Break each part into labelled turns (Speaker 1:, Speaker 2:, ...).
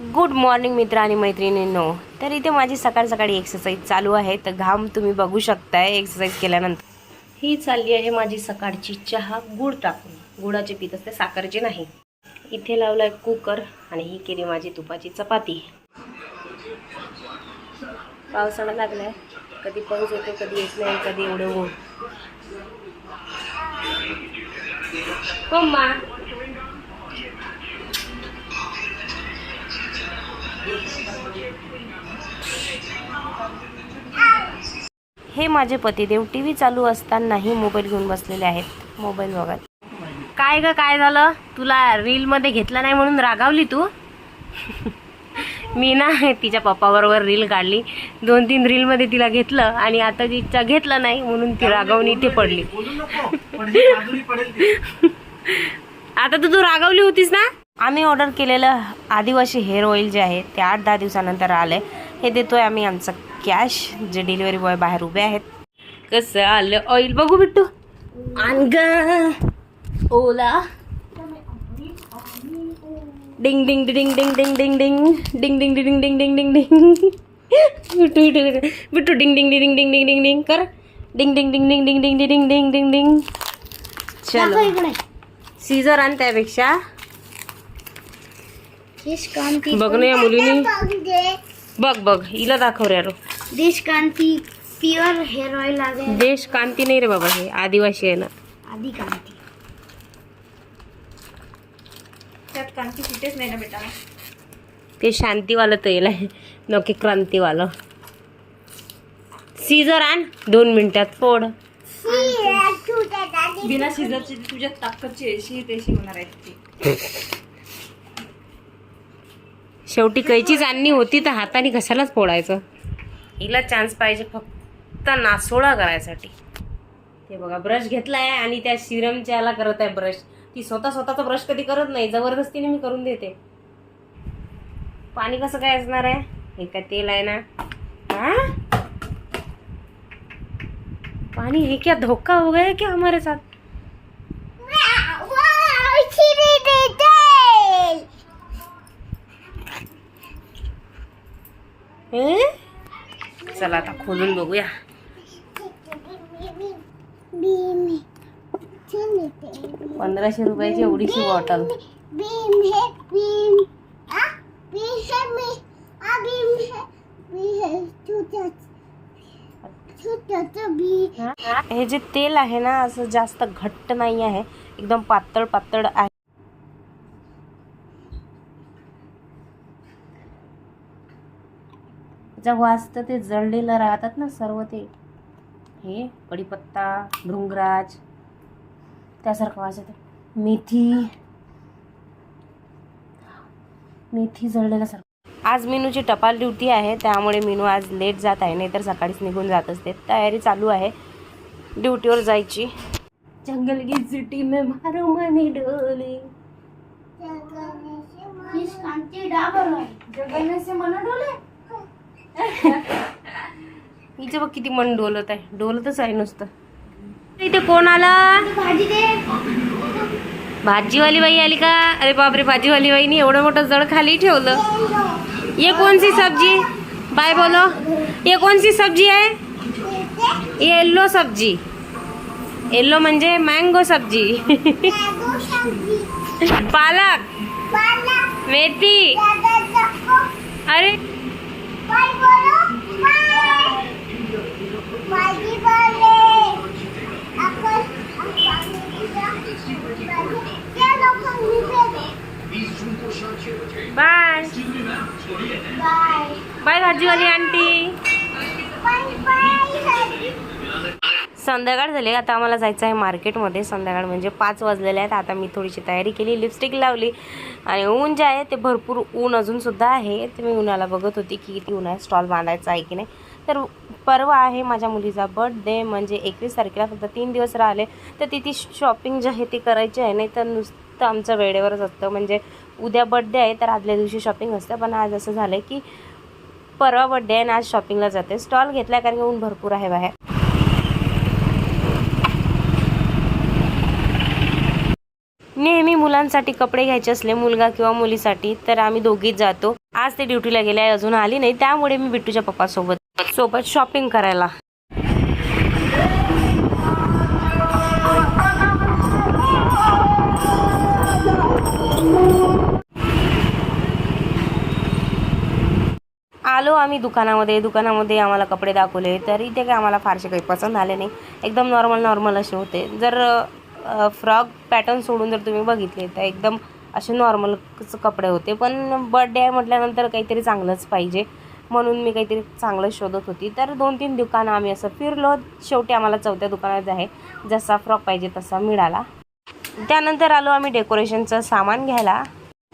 Speaker 1: Good morning मित्र आणि मैत्रिणींनो. तर इथे माझी सकाळ सकाळी एक्सरसाइज चालू आहे. तर घाम तुम्ही बघू शकताय एक्सरसाइज केल्यानंतर. ही चालली आहे माझी सकाळची चहा गुड टाकून. गुडाचे पीत असते साखरचे नाही. इथे लावला आहे कुकर आणि ही केली माझी तुपाची चपाती. पावसाळा लागलाय. कधी पाऊस येतो कधी येत नाही कधी एवढं ऊन. हो, हे माझे पतिदेव टी व्ही चालू असतानाही मोबाईल घेऊन बसलेले आहेत. मोबाईल बघत. काय ग काय झालं? तुला रीलमध्ये घेतलं नाही म्हणून रागावली तू? मी ना तिच्या पप्पाबरोबर रील काढली. दोन तीन रीलमध्ये तिला घेतलं आणि आता तिच्या घेतलं नाही म्हणून ती रागावून इथे पडली. आता तर तू रागावली होतीस ना? आम्ही ऑर्डर केलेलं आदिवासी हेअर ऑइल जे आहे ते आठ दहा दिवसानंतर आलंय हे देतोय आम्ही आमचं कॅश जे डिलिव्हरी बॉय बाहेर उभे आहेत कसं आलं ऑइल बघू बिट्टू आण ग ओला डिंग डिंग डिंग डिंग डिंग डिंग डिंग डिंग डिंग डिंग डिंग डिंग डिंग डिंग बिट्टू बिट्टू बिट्टू डिंग डिंग डिंग डिंग डिंग डिंग डिंग कर डिंग डिंग डिंग डिंग डिंग डिंग डिंग डिंग डिंग डिंग चलो सीझर आण त्यापेक्षा बघ ना या मुलीनी. बघ बघ हिला दाखव रे यारो
Speaker 2: देशकांती प्युअर हेअर ऑइल आहे
Speaker 1: देश कांती नाही रे बाबा हे आदिवासी आहे ना.
Speaker 2: आधी कांती त्यात कांती कुठेच नाही ना बेटा.
Speaker 1: ते शांतीवालं तेल आहे. नक्की क्रांतीवालं. सीझर आण दोन मिनिटात फोड.
Speaker 2: बिना शिजरची तुझ्या ताकदची अशी तशी होणार आहे ती.
Speaker 1: शेवटी कैचीच आणणी होती तर हाताने कशालाच फोडायचं. हिला चान्स पाहिजे फक्त नासोडा करायसाठी. ते बघा ब्रश घेतलाय आणि त्या सिरमच्या याला करत आहे ब्रश ती स्वतः स्वतःचा ब्रश कधी करत नाही जबरदस्तीने मी करून देते. पाणी कसं काय असणार आहे? हे काय तेल आहे ना? हा पानी है क्या धोखा हो गया क्या हमारे साथ? खोलून बघूया पंधराशे रुपयाची एवढीशी बॉटल हे जे तेल आहे ना असं जास्त घट्ट नाही आहे एकदम पातळ पातळ आहे त्याचा वाजतं ते जळलेलं राहतात ना सर्व ते. हे कढीपत्ता भृंगराज त्यासारखं वास येतो मेथी. मेथी जळलेल्यासारखं आज मेनूची टपाल ड्युटी आहे त्यामुळे मेनू आज लेट जात आहे नाहीतर सकाळीच निघून जात असते. तयारी चालू आहे ड्युटीवर जायची. जंगल की सिटी में मारो मनी डोली.
Speaker 2: देशकांती से मन डोले?
Speaker 1: हिचं बघ किती मन डोलत आहे. डोलतच आहे नुसतं. इथे कोण आला?
Speaker 2: भाजी दे
Speaker 1: भाजीवाली बाई आली का? अरे बापरे भाजीवाली बाईनी एवढं मोठं जळ खाली ठेवलं. ये कौन सी सब्जी? बाय बोलो. ये कौन सी सब्जी है ये येल्लो सब्जी. येल्लो म्हणजे मँगो सब्जी. पालक. मेथी. अरे. भाजीवाली आंटी. संध्याकाळ झाली आता आम्हाला जायचं आहे मार्केटमध्ये. संध्याकाळ म्हणजे पाच वाजलेले आहेत. आता मी थोडीशी तयारी केली लिपस्टिक लावली. आणि ऊन जे आहे ते भरपूर ऊन अजूनसुद्धा आहे. ते मी उन्हाला बघत होती की किती ऊन आहे स्टॉल बांधायचा आहे की नाही. तर परवा आहे माझ्या मुलीचा बर्थडे म्हणजे एकवीस तारखेला फक्त तीन दिवस राहिले. तर ती ती शॉपिंग जी आहे ती करायची आहे. नाही तर नुसतं आमचं वेळेवरच असतं. म्हणजे उद्या बर्थडे आहे तर आदल्या दिवशी शॉपिंग असतं. पण आज असं झालं की परवा बड्डे आहे आणि आज शॉपिंगला जाते. स्टॉल घेतला कारण की ऊन भरपूर आहे बाहेर. नेहमी मुलांसाठी कपडे घ्यायचे असले मुलगा किंवा मुलीसाठी तर आम्ही दोघीच जातो. आज ते ड्युटीला गेले आहे अजून आली नाही. त्यामुळे मी बिट्टूच्या पप्पासोबत सोबत शॉपिंग करायला. आलो आम्ही दुकानामध्ये. दुकानामध्ये आम्हाला कपडे दाखवले. तर इथे काय आम्हाला फारसे काही पसंत आले नाही. एकदम नॉर्मल नॉर्मल असे होते. जर फ्रॉक पॅटर्न सोडून जर तुम्ही बघितले तर एकदम असे नॉर्मलच कपडे होते. पण बर्थडे आहे म्हटल्यानंतर काहीतरी चांगलंच पाहिजे. म्हणून मी काहीतरी चांगलं शोधत होती. तर दोन तीन दुकानं आम्ही असं फिरलो. शेवटी आम्हाला चौथ्या दुकानात आहे. जसा फ्रॉक पाहिजे तसा मिळाला. त्यानंतर आलो आम्ही डेकोरेशनचं सामान घ्यायला.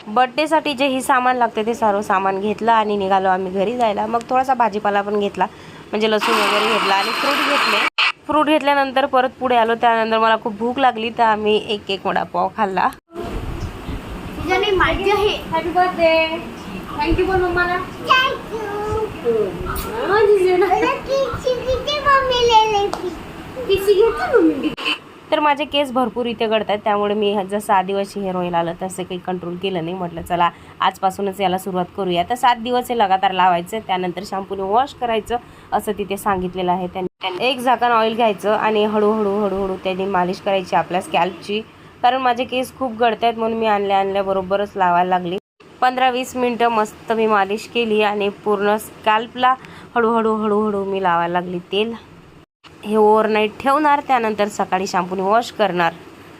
Speaker 1: बड्डेसाठी जेही सामान लागते ते सर्व सामान घेतलं आणि निघालो आम्ही घरी जायला. मग थोडासा भाजीपाला पण घेतला. म्हणजे लसूण वगैरे घेतला आणि फ्रूट घेतले. फ्रूट घेतल्यानंतर परत पुढे आलो. त्यानंतर मला खूप भूक लागली तर आम्ही एक एक वडापाव खाल्ला.
Speaker 3: तिच्याने माझी आहे.
Speaker 1: हॅपी बर्थडे थँक्यू मम्माला. तर माझे केस भरपूर इथे गळतात त्यामुळे मी जसं आदिवासी हेअर ऑईल आलं तसं काही कंट्रोल केलं नाही. म्हटलं चला आजपासूनच याला सुरुवात करूया. तर सात दिवस हे लगातार लावायचं त्यानंतर शॅम्पूने वॉश करायचं असं तिथे सांगितलेलं आहे त्यांनी. एक झाकण ऑइल घ्यायचं आणि हळूहळू हळूहळू त्यांनी मालिश करायची आपल्या स्कॅल्पची कारण माझे केस खूप गळत आहेत म्हणून मी आणल्या आणल्याबरोबरच लावायला लागली. पंधरा वीस मिनटं मस्त मी मालिश केली आणि पूर्ण स्कॅल्पला हळूहळू हळूहळू मी लावायला लागली तेल. हे ओव्हरनाईट ठेवणार त्यानंतर सकाळी शॅम्पूने वॉश करणार.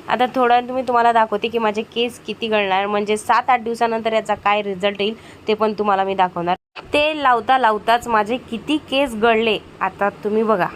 Speaker 1: आता थोड्या तुम्ही तुम्हाला दाखवते की माझे केस किती गळणार म्हणजे सात आठ दिवसानंतर याचा काय रिझल्ट येईल ते पण तुम्हाला मी दाखवणार. ते लावता लावताच माझे किती केस गळले आता तुम्ही बघा.